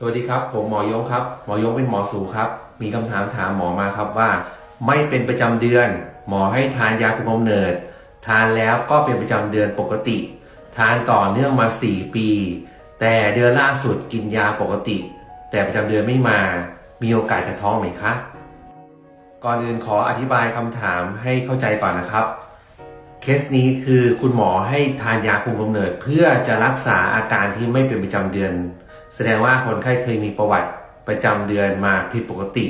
สวัสดีครับ ผมหมอยงครับ หมอยงเป็นหมอสูครับ มีคำถามถามหมอมาครับว่า ไม่เป็นประจำเดือน หมอให้ทานยาคุมกำเนิด ทานแล้วก็เป็นประจำเดือนปกติ ทานต่อเนื่องมา 4 ปี แต่เดือนล่าสุดกินยาปกติ แต่ประจำเดือนไม่มา มีโอกาสจะท้องไหมคะ ก่อนอื่นขออธิบายคำถามให้เข้าใจก่อนนะครับ เคสนี้คือคุณหมอให้ทานยาคุมกำเนิด เพื่อจะรักษาอาการที่ไม่เป็นประจำเดือน แสดงว่าคนไข้เคยมีประวัติประจำเดือนมาผิดปกติ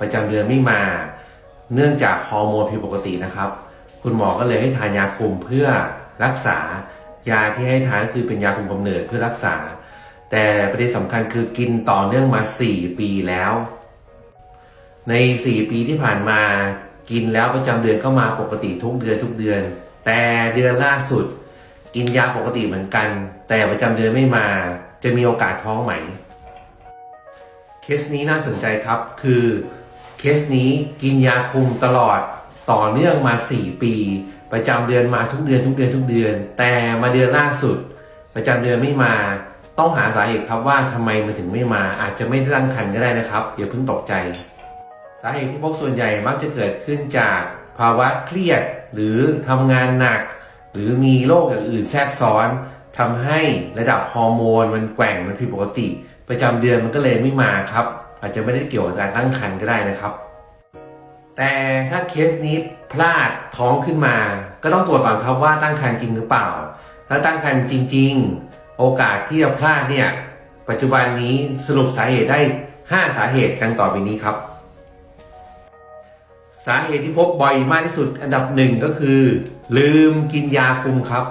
ประจำเดือนไม่มา เนื่องจากฮอร์โมนผิดปกตินะครับ คุณหมอก็เลยให้ทานยาคุมเพื่อรักษายาที่ให้ทานก็คือเป็นยาคุมกำเนิดเพื่อรักษา แต่ประเด็นสำคัญคือกินต่อเนื่องมา 4 ปีแล้ว ใน 4 ปีที่ผ่านมากินแล้วประจำเดือนก็มาปกติทุกเดือนทุกเดือน แต่เดือนล่าสุด กินยาปกติเหมือนกัน แต่ประจำเดือนไม่มา จะมีโอกาสท้องไหม เคสนี้น่าสนใจครับ คือเคสนี้กินยาคุมตลอดต่อเนื่องมา 4 ปี ประจำเดือนมาทุกเดือนทุกเดือนทุกเดือน แต่มาเดือนล่าสุด ประจำเดือนไม่มา ต้องหาสาเหตุครับว่าทำไมมันถึงไม่มา อาจจะไม่ได้ตั้งครรภ์ก็ได้นะครับอย่าเพิ่งตกใจ สาเหตุที่พบส่วนใหญ่มักจะเกิดขึ้นจากภาวะเครียดหรือทำงานหนัก หรือมีโรคอย่างอื่นแทรกซ้อนทำให้ระดับฮอร์โมนมันแกว่งมันผิดปกติ ประจำเดือนมันก็เลยไม่มาครับ อาจจะไม่ได้เกี่ยวกับการตั้งครรภ์ก็ได้นะครับ แต่ถ้าเคสนี้พลาดท้องขึ้นมา ก็ต้องตรวจก่อนครับว่าตั้งครรภ์จริงหรือเปล่า ถ้าตั้งครรภ์จริง ๆ โอกาสที่จะพลาดเนี่ยปัจจุบันนี้สรุปสาเหตุได้ 5 สาเหตุดังต่อไปนี้ครับ สาเหตุที่พบบ่อยมากที่สุดอันดับหนึ่งก็คือ ลืมกินยาคุมครับ